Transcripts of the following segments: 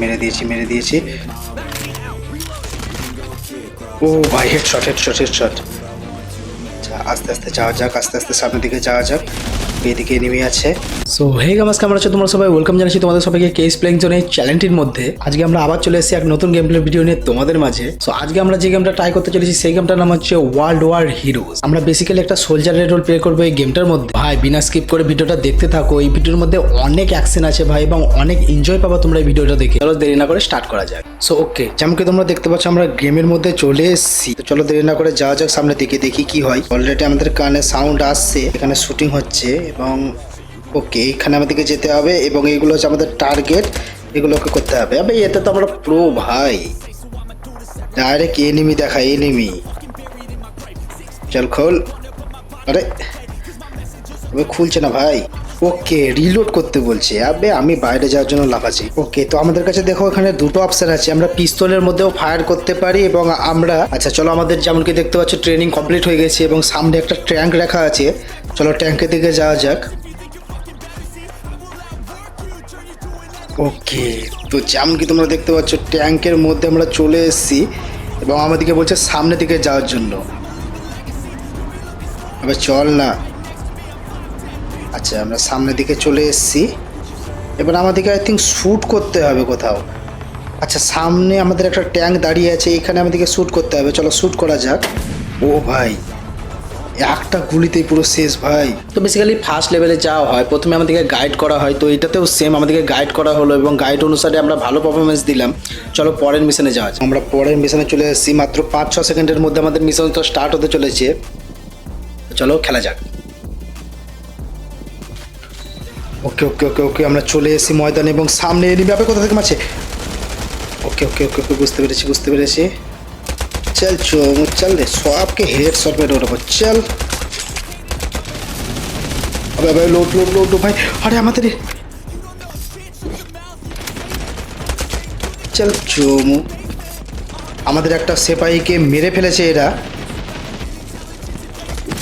মেরে দিয়েছি মেরে দিয়েছি ও ভাই হেডশট হেডশট হেডশট আচ্ছা আস্তে আস্তে যাওয়া যাক আস্তে আস্তে সামনের দিকে যাওয়া যাক এদিকে নেমে আছে। সো হে গামাস কেমন আছো? তোমরা সবাই ওয়েলকাম জানাচ্ছি তোমাদের সবাইকে কেস প্লেইং জোন এই চ্যানেলটির মধ্যে। আজকে আমরা আবার চলে এসেছি এক নতুন গেম প্লে ভিডিও নিয়ে তোমাদের মাঝে। সো আজকে আমরা যে গেমটা ট্রাই করতে চলেছি, সেই গেমটার নাম হচ্ছে ওয়ার্ল্ড ওয়ার হিরোজ আমরা বেসিক্যালি একটা সোলজারের রোল প্লে করব এই গেমটার মধ্যে। ভাই, বিনা স্কিপ করে ভিডিওটা দেখতে থাকো। এই ভিডিওর মধ্যে অনেক অ্যাকশন আছে ভাই, এবং অনেক এনজয় পাবা তোমরা এই ভিডিওটা দেখে। চলো, দেরি না করে স্টার্ট করা যাক। সো ওকে যেমন কি তোমরা দেখতে পাচ্ছ, আমরা গেমের মধ্যে চলে এসেছি। তো চলো, দেরি না করে যাওয়া যাক, সামনের দিকে দেখি কি হয়। অলরেডি আমাদের কানে সাউন্ড আসছে। এখানে শুটিং হচ্ছে। এবং ওকে, এখানে আমাদেরকে যেতে হবে এবং এগুলো হচ্ছে আমাদের টার্গেট এগুলোকে করতে হবে। আবে, এতে তো আমরা প্রো ভাই। ডাইরেক্ট এনিমি দেখা এনিমি চল খোল। আরে, আবে, খুলছে না ভাই। ওকে রিলোড করতে বলছে। আবে, আমি বাইরে যাওয়ার জন্য লাফাচ্ছি। ওকে, তো আমাদের কাছে দেখো, এখানে দুটো অপশন আছে। আমরা পিস্তলের মধ্যেও ফায়ার করতে পারি এবং আমরা আচ্ছা চলো আমাদের যেমন কি দেখতে পাচ্ছ ট্রেনিং কমপ্লিট হয়ে গেছে এবং সামনে একটা ট্যাঙ্ক রাখা আছে। চলো ট্যাঙ্কের দিকে যাওয়া যাক। ওকে, তো যেমন কি তোমরা দেখতে পাচ্ছ, ট্যাঙ্কের মধ্যে আমরা চলে এসেছি এবং আমাদেরকে বলছে সামনে দিকে যাওয়ার জন্য। আবার চল না। আচ্ছা আমরা সামনের দিকে চলে এসেছি। এবার আমাদেরকে আই থিঙ্ক শ্যুট করতে হবে কোথাও। আচ্ছা সামনে আমাদের একটা ট্যাঙ্ক দাঁড়িয়ে আছে, এখানে আমাদেরকে শ্যুট করতে হবে। চলো শ্যুট করা যাক। ও ভাই একটা গুলিতেই পুরো শেষ ভাই। তো বেসিক্যালি ফার্স্ট লেভেলে যাওয়া হয় প্রথমে আমাদেরকে গাইড করা হয় তো এটাতেও সেম আমাদেরকে গাইড করা হলো এবং গাইড অনুসারে আমরা ভালো পারফরমেন্স দিলাম। চলো পরের মিশনে যাওয়া যাক। আমরা পরের মিশনে চলে এসেছি মাত্র পাঁচ ছ সেকেন্ডের মধ্যে আমাদের মিশন তো স্টার্ট হতে চলেছে। চলো খেলা যাক। ওকে ওকে ওকে ওকে আমরা চলে এসেছি ময়দানে এবং সামনে এনিমি আপে কোথা থেকে মারছে? ওকে ওকে ওকে ওকে বুঝতে পেরেছি বুঝতে পেরেছি। চল চো চল রে সবকে শট মেরে ওঠাবো চল আবে আবে লোড লোড লোড ভাই আরে আমাদের এ- চল চোমু আমাদের একটা সেপাইকে মেরে ফেলেছে এরা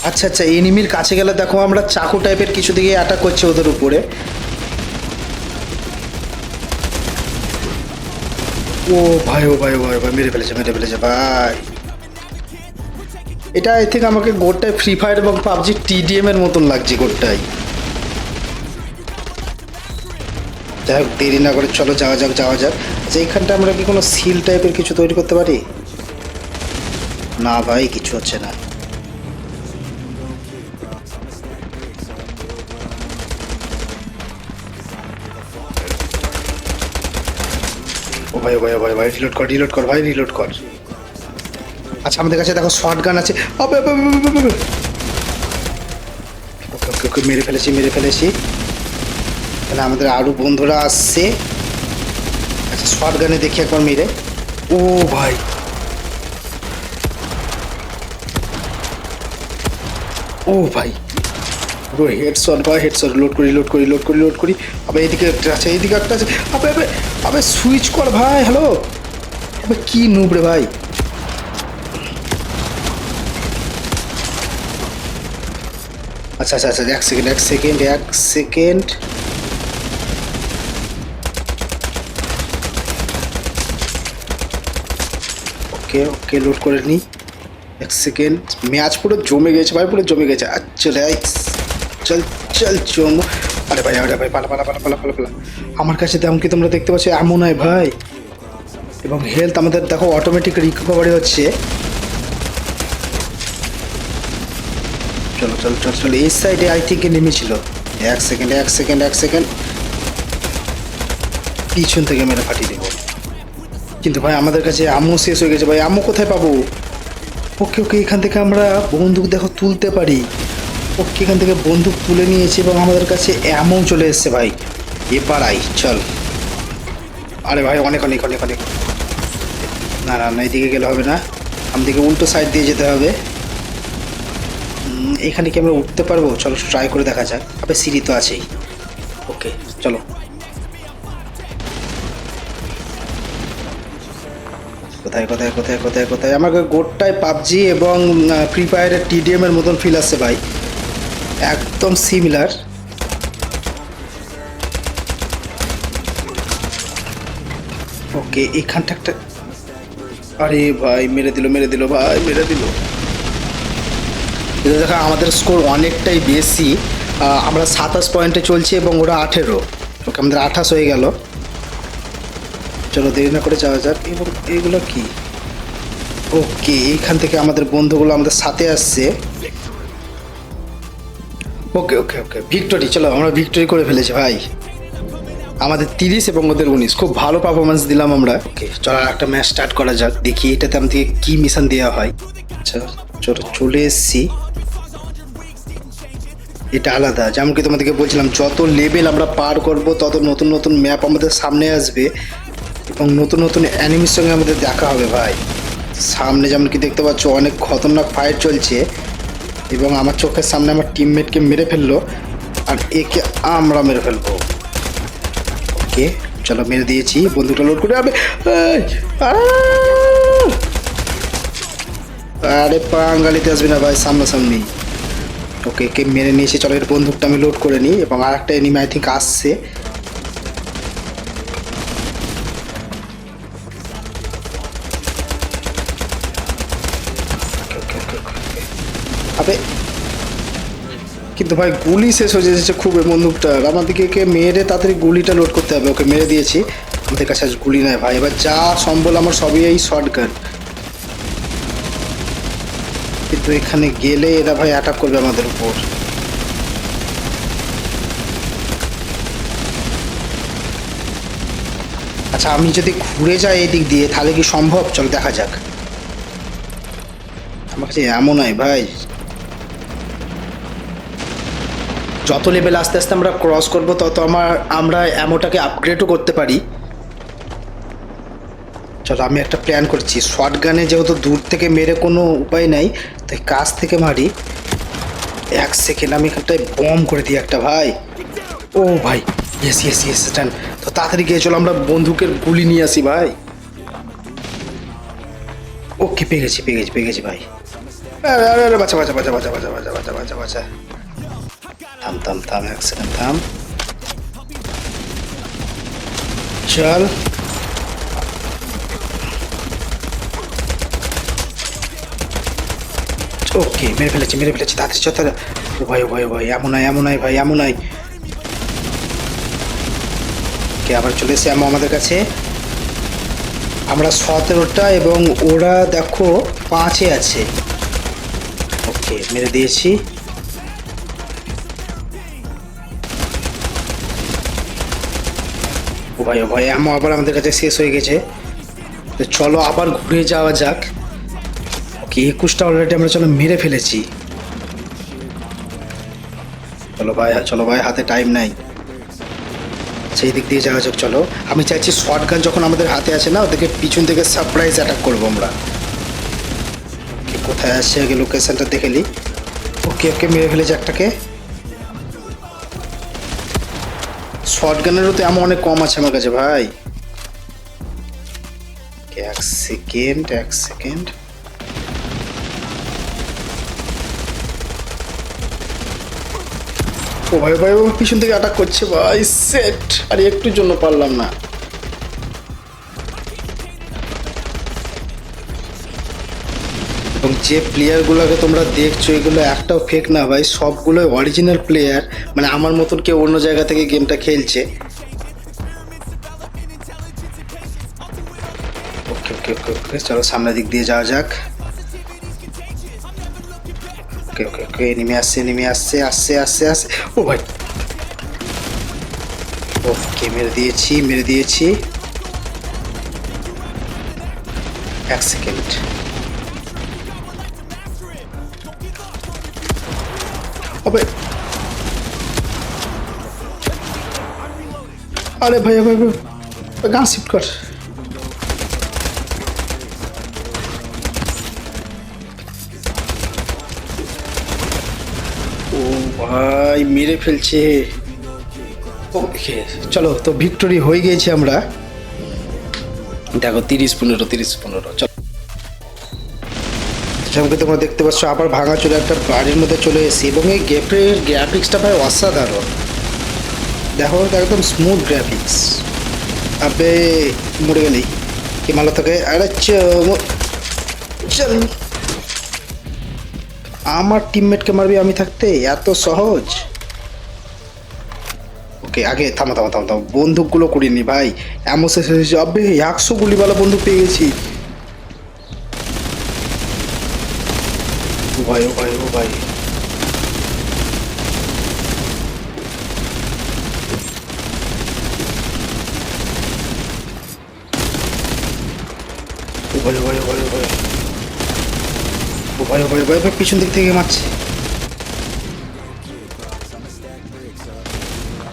আচ্ছা আচ্ছা এনিমির কাছে গেলে দেখো আমরা চাকু টাইপের কিছু দিকে অ্যাটাক করছে ওদের উপরে ও, ভাই ও ভাই ও, ভাই ভাই, মেরে ফেলেছে মেরে ফেলেছে, ভাই। এটা আই থিঙ্ক আমাকে গোটটাই ফ্রি ফায়ার এবং পাবজি টিডিএম এর মতন লাগছে গোটটাই যাই হোক, দেরি না করে চলো, যাওয়া যাক যাওয়া যাক। আচ্ছা এইখানটা আমরা কি কোনো সিল টাইপের কিছু তৈরি করতে পারি? না, ভাই, কিছু হচ্ছে না। ভাই ভাই ভাই ভাই রিলোড কর রিলোড কর ভাই রিলোড কর। আচ্ছা আমাদের কাছে দেখো শর্ট গান আছে। ওকে ওকে ওকে, মেরে ফেলেছি মেরে ফেলেছি। তাহলে আমাদের আরও বন্ধুরা আসছে। আচ্ছা শর্ট গানে দেখি একবার মেরে। ও ভাই। ও ভাই। হেডশট ভাই হেডশট লোড করি লোড করি লোড করি লোড করি। আবার এইদিকে একটা আছে, এইদিকে একটা আছে। আবে আবে সুইচ কর ভাই হ্যালো আবে, কি নুব রে ভাই। আচ্ছা আচ্ছা আচ্ছা এক সেকেন্ড এক সেকেন্ড এক সেকেন্ড ওকে ওকে লোড করে নিই এক সেকেন্ড ম্যাচ পুরো জমে গেছে ভাই, পুরো জমে গেছে। আচ্ছা রে চল চল জম আরে ভাই আরে ভাই, পালা পালা পালা পালা পালা পালা। আমার কাছে তেমন কি তোমরা দেখতে পাচ্ছ, এমন নয় ভাই। এবং হেলথ আমাদের, দেখো অটোমেটিক রিকভারি হচ্ছে। চলো চলো চলো চলো, এই সাইডে আই থিঙ্ক নেমেছিল। এক সেকেন্ড এক সেকেন্ড এক সেকেন্ড পিছন থেকে মেরে ফাটিয়ে দেবো। কিন্তু ভাই, আমাদের কাছে আমু শেষ হয়ে গেছে ভাই। আমু কোথায় পাবো? ওকে ওকে, এখান থেকে আমরা বন্দুক, দেখো, তুলতে পারি। ওকে এখান থেকে বন্দুক তুলে নিয়েছি এবং আমাদের কাছে এমন চলে এসছে ভাই। এবার আই, চল। আরে ভাই, অনেক অনেক অনেক অনেক। না না না, এদিকে গেলে হবে না। আমাদেরকে উল্টো সাইড দিয়ে যেতে হবে। এখানে কি আমরা উঠতে পারব? চলো ট্রাই করে দেখা যাক। আবে, সিঁড়ি তো আছেই। ওকে চলো। কোথায় কোথায় কোথায় কোথায় কোথায়? আমাকে গোটটায় পাবজি এবং ফ্রি ফায়ারের টিডিএম এর মতন ফিল আসছে ভাই। একদম সিমিলার ওকে এখানটা একটা আরে ভাই, মেরে দিল মেরে দিল, ভাই, মেরে দিল। দেখো, আমাদের স্কোর অনেকটাই বেশি। আমরা সাতাশ পয়েন্টে চলছি এবং ওরা আঠেরো। ওকে আমাদের আঠাশ হয়ে গেল। চলো, দেরি না করে যাওয়া যাক। এবং এগুলো কি? ওকে এইখান থেকে আমাদের বন্ধুগুলো আমাদের সাথে আসছে। ওকে ওকে ওকে। ভিক্টোরি, চলো, আমরা ভিক্টোরি করে ফেলেছি, ভাই। আমাদের তিরিশ এবং ওদের উনিশ। খুব ভালো পারফরমেন্স দিলাম আমরা। ওকে, চলো, আর একটা ম্যাচ স্টার্ট করা যাক। দেখি, এটাতে আমাদেরকে কি মিশন দেওয়া হয়। আচ্ছা চলো, চলে এসছি। এটা আলাদা। যেমন কি তোমাদেরকে বলছিলাম, যত লেভেল আমরা পার করব, তত নতুন নতুন ম্যাপ আমাদের সামনে আসবে। এবং নতুন নতুন অ্যানিমির সঙ্গে আমাদের দেখা হবে, ভাই। সামনে যেমন কি দেখতে পাচ্ছ, অনেক খতরনাক ফাইট চলছে। এবং আমার চোখের সামনে আমার টিমমেটকে মেরে ফেলল আর একে আমরা মেরে ফেলব। ওকে, চলো মেরে দিয়েছি, বন্দুকটা লোড করে আরে পাঙ্গালিতে আসবি না ভাই, সামনাসামনি। ওকে, কে মেরে নিয়েছি চলো, এর বন্দুকটা আমি লোড করে নিই এবং আর একটা এনিমি আই থিঙ্ক আসছে। কিন্তু ভাই গুলি শেষ হয়ে যাচ্ছে খুব বন্দুকটার আমাদেরকে মেরে তাড়াতাড়ি গুলিটা লোড করতে হবে, ওকে মেরে দিয়েছি। আমাদের কাছে গুলি নাই ভাই। এবার যা সম্বল আমার সবই এই শর্ট গান কিন্তু এখানে গেলে এরা ভাই অ্যাটাক করবে আমাদের উপর। আচ্ছা আমি যদি ঘুরে যাই এদিক দিয়ে, তাহলে কি সম্ভব? চল দেখা যাক। আমার কাছে এমন নয় ভাই। যত লেভেল আস্তে আস্তে আমরা ক্রস করব, তত আমার, আমরা অ্যামোটাকে আপগ্রেডও করতে পারি। চলো, আমি একটা প্ল্যান করছি। শর্ট গানে যেহেতু দূর থেকে মেরে কোনো উপায় নাই, তাই কাছ থেকে মারি। এক সেকেন্ড আমি এখানটায় বম করে দিই একটা, ভাই। ও ভাই ইয়েস ইয়েস ইয়েস স্ট্যান্ড তো তাড়াতাড়ি গিয়ে চলো, আমরা বন্দুকের গুলি নিয়ে আসি, ভাই। ওকে পেয়ে গেছি পেয়ে গেছি পেয়ে গেছি, ভাই। আরে আরে বাচ্চা বাচ্চা বাচ্চা বাচ্চা বাচ্চা বাচ্চা বাচ্চা বাচ্চা বাচ্চা থাম থাম থাম এক সেকেন্ড থাম চল ওকে মেরে ফেলেছি মেরে ফেলেছি তাড়াতাড়ি ও ভাই ও ভাই এমন নয় এমন নয় ভাই এমন নয় ওকে আবার চলে এসে আমাদের কাছে আমরা সতেরোটা এবং ওরা দেখো পাঁচে আছে ওকে মেরে দিয়েছি ভাই ভাই এমন আবার আমাদের কাছে শেষ হয়ে গেছে। তো চলো আবার ঘুরে যাওয়া যাক। ওকে, একুশটা অলরেডি আমরা চলো মেরে ফেলেছি। চলো ভাই চলো ভাই, হাতে টাইম নাই। সেই দিক দিয়ে যাওয়া যাক, চলো। আমি চাইছি শর্ট গান যখন আমাদের হাতে আছে না, ওদেরকে পিছন থেকে সারপ্রাইজ অ্যাটাক করব আমরা। কোথায় আসছে আগে লোকেশনটা দেখে নিই ওকে ওকে, মেরে ফেলেছি একটাকে। শর্ট গানেরও তো এমন অনেক কম আছে আমার কাছে, ভাই। এক সেকেন্ড এক সেকেন্ড ও ভাই ভাই পিছন থেকে অ্যাটাক করছে, ভাই। সেট আর, একটুর জন্য পারলাম না। যে প্লেয়ারগুলোকে তোমরা দেখছ, এগুলো একটাও ফেক না ভাই সবগুলো অরিজিনাল প্লেয়ার মানে আমার মতন কেউ অন্য জায়গা থেকে গেমটা খেলছে। ওকে ওকে ওকে ওকে চলো সামনের দিক দিয়ে যাওয়া যাক। ওকে ওকে ওকে নেমে আসছে নেমে আসছে আসছে আসছে আসছে। ও ভাই। ওকে মেরে দিয়েছি মেরে দিয়েছি। এক সেকেন্ড আবে আরে ভাই ভাই ভাই গান শিফট কর। ও ভাই, মেরে ফেলছে। চলো, তো ভিক্টোরি হয়ে গিয়েছি আমরা। দেখো, তিরিশ পনেরো তিরিশ পনেরো, চলো। যেমন তোমরা দেখতে পাচ্ছ, আবার ভাঙা চলে একটা বাড়ির মধ্যে চলে এসেছি এবং এই গেমের গ্রাফিক্সটা ভাই অসাধারণ। দেখো একদম স্মুথ গ্রাফিক্স আবে, মরে গেলেই কি মারলো তোকে? আরে চল। আমার টিমমেটকে মারবি আমি থাকতে? এত সহজ? ওকে, আগে থামো থামো থামো থামো। বন্দুকগুলো করিনি ভাই। এমন শেষ হয়ে যাবে একশো গুলিওয়ালা বন্দুক পেয়ে গেছি। ভাই ও ভাই ও ভাই ওভারে ওভারে ওভারে ওভারে ওভারে ওভারে ওভারে পিছন দিক থেকে মারছে।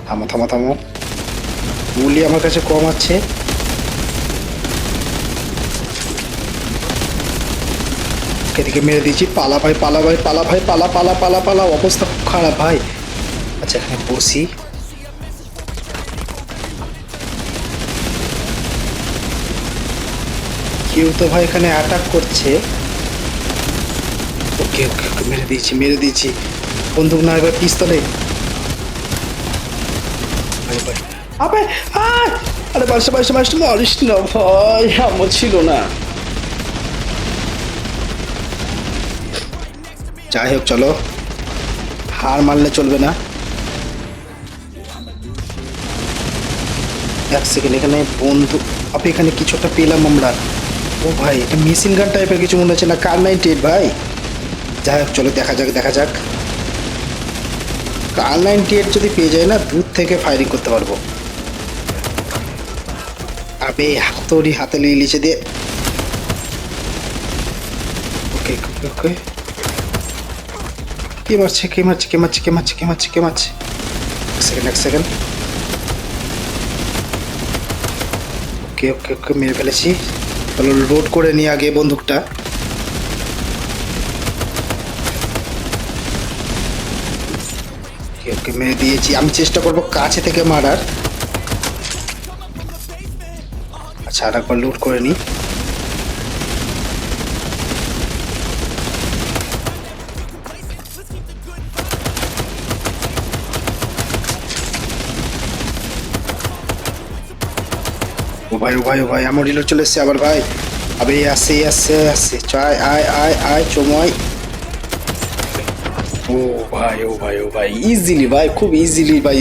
থামো থামো থামো। গুলি আমার কাছে কম আছে। এদিকে মেরে দিয়েছি। পালা ভাই পালা ভাই পালা ভাই, পালা পালা পালা পালা, অবস্থা খুব খারাপ ভাই। আচ্ছা এখানে বসি। কেউ তো ভাই এখানে অ্যাটাক করছে। ওকে ওকে ওকে, মেরে দিয়েছি মেরে দিয়েছি। বন্দুক না, এবার পিস্তলে। আবে! আরে বাসা বাসা বাসা মারিস না ভাই, আমার ছিল না। যাই হোক চলো। হার মারলে চলবে না। এক সেকেন্ড এখানে বন্ধু, আপনি এখানে কিছু একটা পেলাম আমরা। ও ভাই, এটা মেশিন গান টাইপের কিছু মনে হচ্ছে না। কার নাইনটি এইট ভাই? যাই হোক চলো, দেখা যাক দেখা যাক। কার নাইনটি এইট যদি পেয়ে যায় না, দূর থেকে ফায়ারিং করতে পারব। আবে, হাতড়ি, হাতে নিয়ে লিচে দিয়ে। ওকে ওকে ওকে কে মারছে কে মারছে কে মারছে কে মারছে কে মারছে কে মারছে সেকেন্ড এক সেকেন্ড ওকে ওকে ওকে মেরে ফেলেছি। চলো লোড করে নিয়ে আগে বন্দুকটা। ওকে মেরে দিয়েছি। আমি চেষ্টা করব কাছে থেকে মারার। আচ্ছা আর একবার লোড করে নিই। ভাই ও ভাই ও ভাই, আমার রিলোড চলে এসছে আবার ভাই। আবে আসছে আসছে আসছে চায় আয় আয় আয় চময় ও ভাই ও ভাই ও ভাই ইজিলি ভাই, খুব ইজিলি ভাই।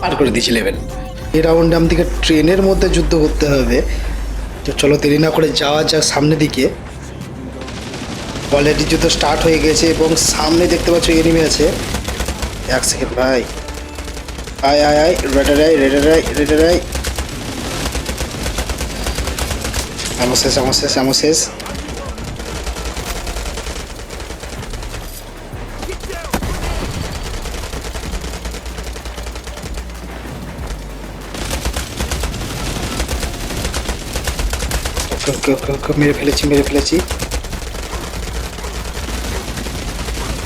পার করে দিয়েছি লেভেল এই রাউন্ডে আমাদেরকে ট্রেনের মধ্যে যুদ্ধ করতে হবে। তো চলো দেরি না করে যাওয়া যাক সামনের দিকে। অলরেডি যুদ্ধ স্টার্ট হয়ে গেছে এবং সামনে দেখতে পাচ্ছ এনিমি আছে। এক সেকেন্ড ভাই। আয় আয় আয় রেডার আয় রেডার আয় রেডার আয় আমার শেষ আমার শেষ আমার শেষ ওকে ওকে ওকে মেরে ফেলেছি মেরে ফেলেছি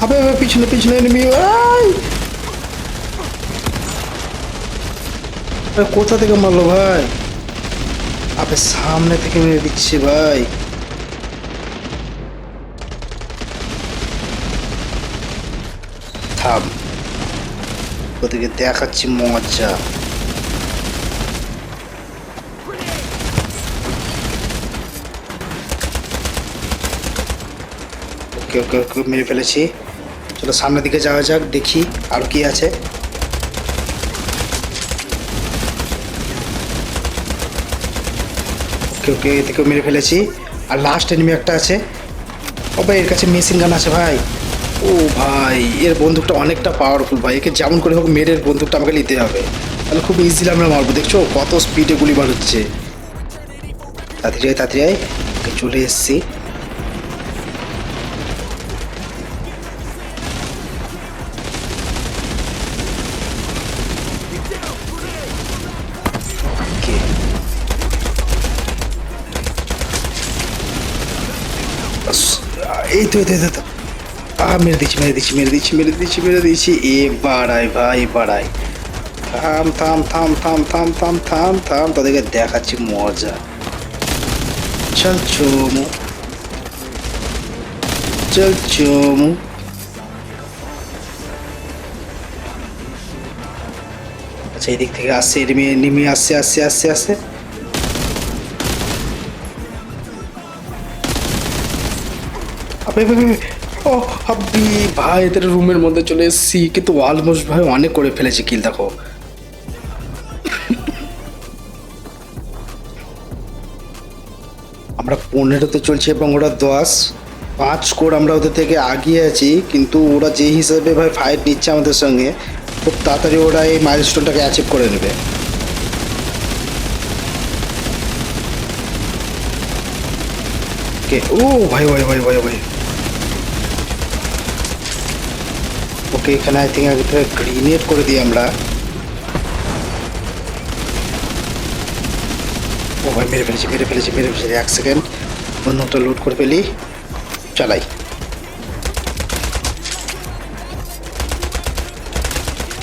আবে পিছনে পিছনে এনিমি কোথা থেকে মারলো ভাই সামনে থেকে মেরে দিচ্ছি ভাই। থাম। ওদিকে দেখাচ্ছি মজা। ওকে ওকে ওকে, মেরে ফেলেছি। চলো সামনের দিকে যাওয়া যাক, দেখি আর কি আছে। ওকে এতে কেউ মেরে ফেলেছি। আর লাস্ট এনিমি একটা আছে। ও ভাই, এর কাছে মেশিন গান আছে ভাই। ও ভাই, এর বন্দুকটা অনেকটা পাওয়ারফুল ভাই। একে যেমন করে হোক মেরের বন্দুকটা আমাকে নিতে হবে। তাহলে খুব ইজিলি আমরা মারবো। দেখছ কত স্পিডে গুলি বার হচ্ছে। তাড়াতাড়ি তাড়াতাড়ি চলে এসছি। এই তো এই তো, মেরে দিচ্ছি মেরে দিচ্ছি মেরে দিচ্ছি মেরে দিচ্ছি মেরে দিচ্ছি। এ বাড়াই ভাই বাড়াই থাম থাম থাম থাম থাম থাম থাম থাম তাদেরকে দেখাচ্ছি মজা। চল চমু। চল চমু। আচ্ছা এই দিক থেকে আসছে এনিমি আসছে আসছে আসছে আসছে। ও, আব্বি, ভাই, এদের রুমের মধ্যে চলে এসেছি। কিন্তু অলমোস্ট ভাই অনেক করে ফেলেছি কিল, দেখো। আমরা পনেরোতে চলছি এবং ওরা দশ। পাঁচ স্কোর আমরা ওদের থেকে আগিয়ে আছি, কিন্তু ওরা যে হিসাবে ভাই ফাইট নিচ্ছে আমাদের সঙ্গে, খুব তাড়াতাড়ি ওরা এই মাইলস্টোনটাকে অ্যাচিভ করে নেবে। কে? ও ভাই ভাই ভাই ভাই ভাই। ওকে, এখানে আই থিঙ্ক একটা গ্রিনেড করে দিই আমরা। ও ভাই, মেরে ফেলেছি মেরে ফেলেছি মেরে ফেলেছি। এক সেকেন্ড বন্ধুটা লোড করে ফেলি। চালাই।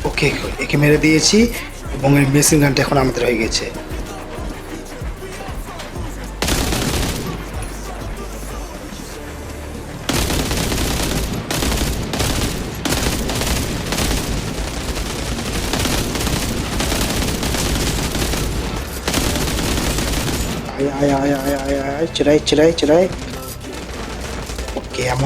ওকে, একে মেরে দিয়েছি। এবং এই মেশিন গানটা এখন আমাদের হয়ে গেছে। आया आया आया आया आया आया चढ़ाई चढ़ाई चढ़ाई ओके हम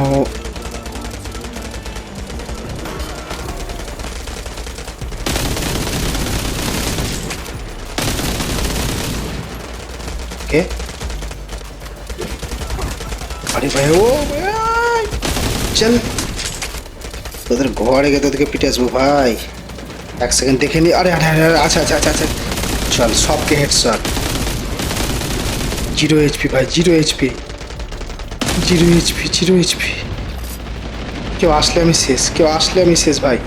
ओके अरे भाई ओ भाई चल তোদের ঘরে গিয়ে তোদেরকে পিটে আসবো ভাই এক সেকেন্ড দেখে নি আরে আরে আরে আচ্ছা আচ্ছা আচ্ছা আচ্ছা চল সবকে হেড শট জিরো এইচপি ভাই, zero HP zero HP zero HP কেউ আসলে আমি শেষ, কেউ আসলে আমি শেষ ভাই।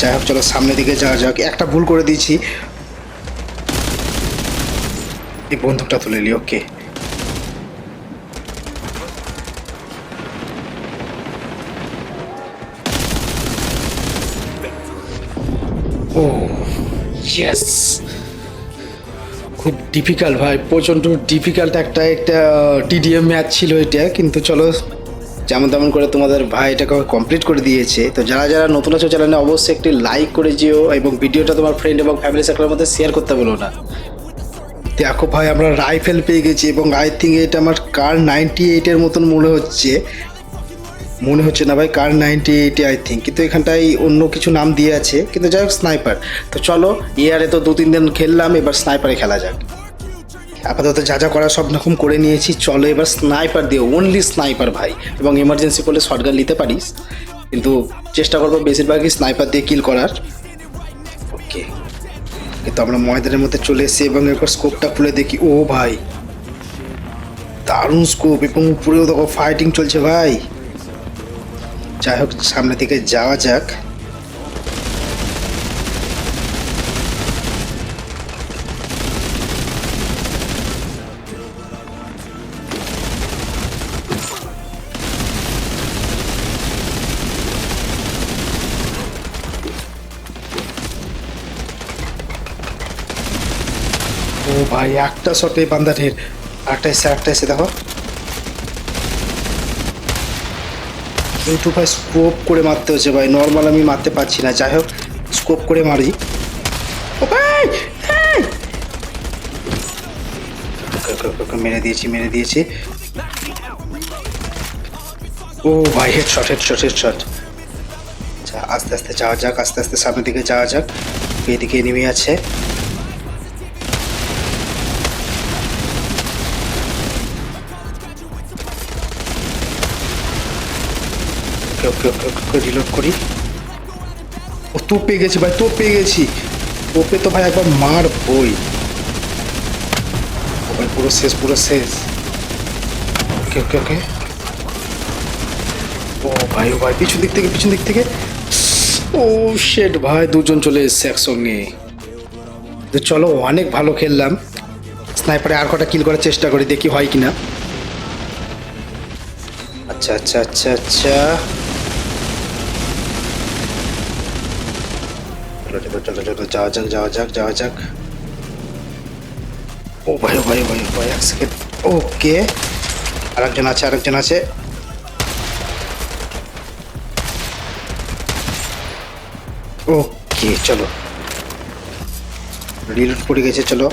যাই হোক, চলো সামনের দিকে যাওয়া যাক। একটা ভুল করে দিয়েছি। এই বন্দুকটা তুলে নি ওকে। ও ইয়েস খুব ডিফিকাল্ট ভাই, প্রচণ্ড ডিফিকাল্ট একটা একটা টিডিএম ম্যাচ ছিল এটা, কিন্তু চলো যেমন তেমন করে তোমাদের ভাই এটাকে কমপ্লিট করে দিয়েছে। তো যারা যারা নতুন আছো চ্যানেলে অবশ্যই একটি লাইক করে যেও এবং ভিডিওটা তোমার ফ্রেন্ড এবং ফ্যামিলি সার্কেলের মধ্যে শেয়ার করতে বলো না। দেখো ভাই, আমরা রাইফেল পেয়ে গেছি এবং আই থিঙ্ক এটা আমার কার নাইনটি এইটের মতন মনে হচ্ছে। মনে হচ্ছে না ভাই, কার নাইনটি এইটে আই থিঙ্ক কিন্তু এখানটায় অন্য কিছু নাম দিয়ে আছে, কিন্তু যাই হোক, স্নাইপার। তো চলো ইয়ারে তো দু, তিন দিন খেললাম, এবার স্নাইপারে খেলা যাক। আপাতত যা যা করা সব রকম করে নিয়েছি, চলো এবার স্নাইপার দিয়ে অনলি স্নাইপার ভাই। এবং এমার্জেন্সি করলে শর্টগান নিতে পারিস, কিন্তু চেষ্টা করব বেশিরভাগই স্নাইপার দিয়ে কিল করার। ওকে কিন্তু আমরা ময়দানের মধ্যে চলে এসেছি এবং একবার স্কোপটা খুলে দেখি, ও ভাই। দারুণ স্কোপ এবং উপরেও দেখো ফাইটিং চলছে ভাই। যাই হোক সামনে দিকে যাওয়া যাক। ও ভাই একটা শটে বান্দাটের একটা এসে দেখো। কিন্তু ভাই স্কোপ করে মারতে হচ্ছে ভাই। নর্মাল আমি মারতে পারছি না। যাই হোক স্কোপ করে মারি। ওকে, মেরে দিয়েছি মেরে দিয়েছি। ও ভাই headshot headshot headshot আস্তে আস্তে যাওয়া যাক আস্তে আস্তে সামনের দিকে যাওয়া যাক। এদিকে নেমে আছে। রিলোড করি। ও তো পেয়ে গেছি ভাই তো পেয়ে গেছি। তোপে তো ভাই একবার মার বই ভাই পুরো শেষ পুরো শেষ। ওকে ওকে ওকে। ও ভাই ও ভাই, পিছন দিক থেকে, পিছন দিক থেকে। ও শেট ভাই, দুজন চলে এসছে একসঙ্গে। তো চলো, অনেক ভালো খেললাম। স্নাইপারে আর কটা কিল করার চেষ্টা করি, দেখি হয় কিনা। আচ্ছা আচ্ছা আচ্ছা আচ্ছা। চলো চলো চলো চলো যাওয়া যাক যাওয়া যাক যাওয়া যাক ও ভাই ও ভাই ও ভাই ও ভাই এক সেকেন্ড ওকে আরেকজন আছে আরেকজন আছে ওকে চলো রিলোড পড়ে গেছে চলো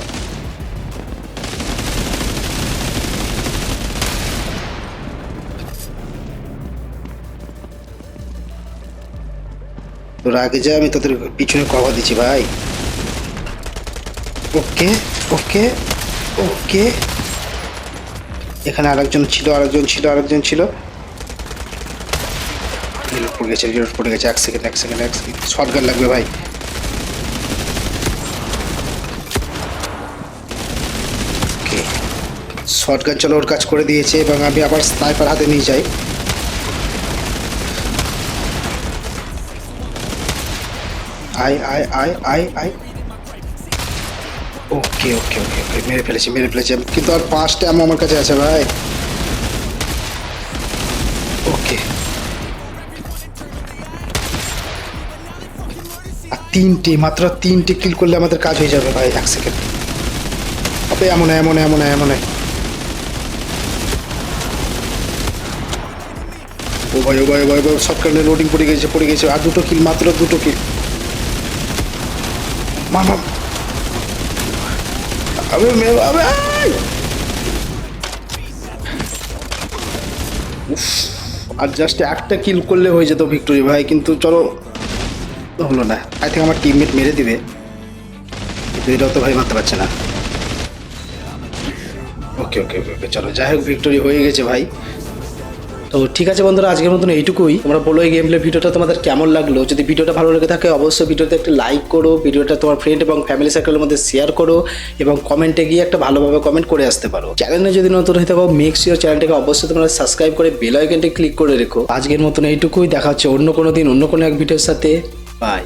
তোরা আগে যা, আমি তোদের পিছনে কভার দিচ্ছি, ভাই। ওকে ওকে ওকে। এখানে আরেকজন ছিল আরেকজন ছিল আরেকজন ছিল। রিলোড পড়ে গেছে রিলোড পড়ে গেছে। এক সেকেন্ড এক সেকেন্ড এক সেকেন্ড শর্ট গান লাগবে, ভাই। শর্ট গান চলো, ওর কাজ করে দিয়েছে, এবং আমি আবার স্নাইপার হাতে নিয়ে যাই। আয় আয় আয় আয় আয় ওকে ওকে ওকে ওকে মেরে ফেলেছি মেরে ফেলেছি কিন্তু আর পাঁচটা অ্যামো আমার কাছে আছে ভাই। ওকে আর তিনটে, মাত্র তিনটে কিল করলে আমাদের কাজ হয়ে যাবে ভাই, এক সেকেন্ড হবে এমন এমন এমন এমন ও ভাই ও ভাই ও ভাই কারণে লোডিং পড়ে গেছে পড়ে গেছে। আর দুটো কিল মাত্র দুটো কিল মামা। আবে মে আবে আই! উফ, আর জাস্ট একটা কিল করলে হয়ে যেত ভিক্টোরি ভাই কিন্তু চলো হলো না। আই থিঙ্ক আমার টিমমেট মেরে দিবে। কিন্তু এটাও তো ভাই মারতে পারছে না। ওকে ওকে ওকে চলো। যাই হোক ভিক্টোরি হয়ে গেছে ভাই। তো ঠিক আছে বন্ধুরা, আজকের মতন এইটুকুই। তোমরা বলো এই গেম প্লে ভিডিওটা তোমাদের কেমন লাগল? যদি ভিডিওটা ভালো লেগে থাকে, অবশ্যই ভিডিওতে একটা লাইক করো, ভিডিওটা তোমার ফ্রেন্ড এবং ফ্যামিলি সার্কেলের মধ্যে শেয়ার করো এবং কমেন্টে গিয়ে একটা ভালোভাবে কমেন্ট করে আসতে পারো। চ্যানেলে যদি নতুন হয়ে থাকো মেক শিওর চ্যানেলটাকে অবশ্যই তোমরা সাবস্ক্রাইব করে বেল আইকনটি ক্লিক করে রেখো। আজকের মতন এইটুকুই, দেখা হচ্ছে অন্য কোনো দিন, অন্য কোনো এক ভিডিওর সাথে। বাই